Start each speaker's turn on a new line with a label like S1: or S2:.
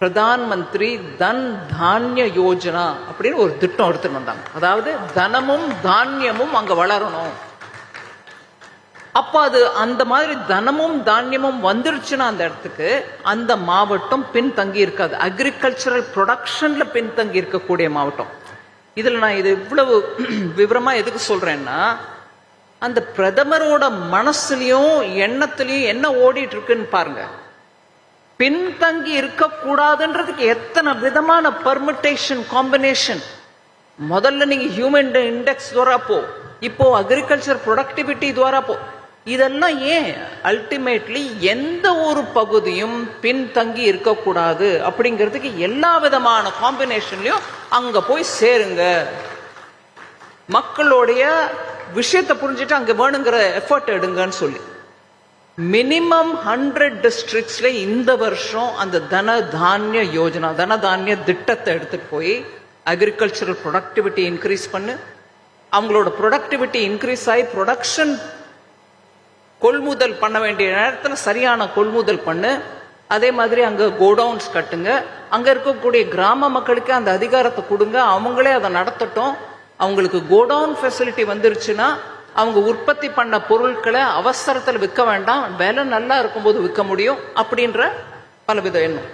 S1: பிரதான் மந்திரி தன் தானிய யோஜனா அப்படின்னு ஒரு திட்டம் எடுத்துட்டு வந்தாங்க. அதாவது தனமும் தானியமும் அங்க வளரணும். அப்ப அது அந்த மாதிரி தனமும் தானியமும் வந்துருச்சுன்னா அந்த இடத்துக்கு அந்த மாவட்டம் பின்தங்கி இருக்காது. அக்ரிகல்ச்சரல் ப்ரொடக்ஷன்ல பின்தங்கி இருக்கக்கூடிய மாவட்டம். இதுல நான் இது இவ்வளவு விவரமா எதுக்கு சொல்றேன்னா அந்த பிரதமரோட மனசுலயும் எண்ணத்திலையும் என்ன ஓடிட்டு இருக்குன்னு பாருங்க. பின்தங்கி இருக்கக்கூடாதுன்றதுக்கு எத்தனை விதமான பர்மிட்டேஷன் காம்பினேஷன் முதல்ல நீங்க ஹியூமன் இண்டெக்ஸ் துவரா போ. இப்போ அக்ரிகல்ச்சர் ப்ரொடக்டிவிட்டி துவரா போ. இதெல்லாம் ஏன் அல்டிமேட்லி எந்த ஒரு பகுதியும் பின்தங்கி இருக்கக்கூடாது அப்படிங்கிறதுக்கு எல்லா விதமான காம்பினேஷன்லயும் அங்க போய் சேருங்க. மக்களுடைய விஷயத்தை புரிஞ்சுட்டு அங்க வேணுங்கிற எஃபர்ட் எடுங்கன்னு சொல்லி. மினிமம் ஹண்ட்ரட் டிஸ்ட்ரிக்ட்ஸில் இந்த வருஷம் அந்த தன தானிய யோஜனா தன தானிய திட்டத்தை எடுத்துகிட்டு போய் அக்ரிகல்ச்சரல் ப்ரொடக்டிவிட்டி இன்க்ரீஸ் பண்ணு. அவங்களோட ப்ரொடக்டிவிட்டி இன்க்ரீஸ் ஆகி ப்ரொடக்ஷன் கொள்முதல் பண்ண வேண்டிய நேரத்தில் சரியான கொள்முதல் பண்ணு. அதே மாதிரி அங்கே கோடவுன்ஸ் கட்டுங்க. அங்கே இருக்கக்கூடிய கிராம மக்களுக்கு அந்த அதிகாரத்தை கொடுங்க. அவங்களே அதை நடத்தட்டும். அவங்களுக்கு கோடவுன் ஃபெசிலிட்டி வந்துருச்சுன்னா அவங்க உற்பத்தி பண்ண பொருட்களை அவசரத்தில் விற்க வேண்டாம் விலை நல்லா இருக்கும்போது விற்க முடியும் அப்படின்ற பலவித எண்ணம்.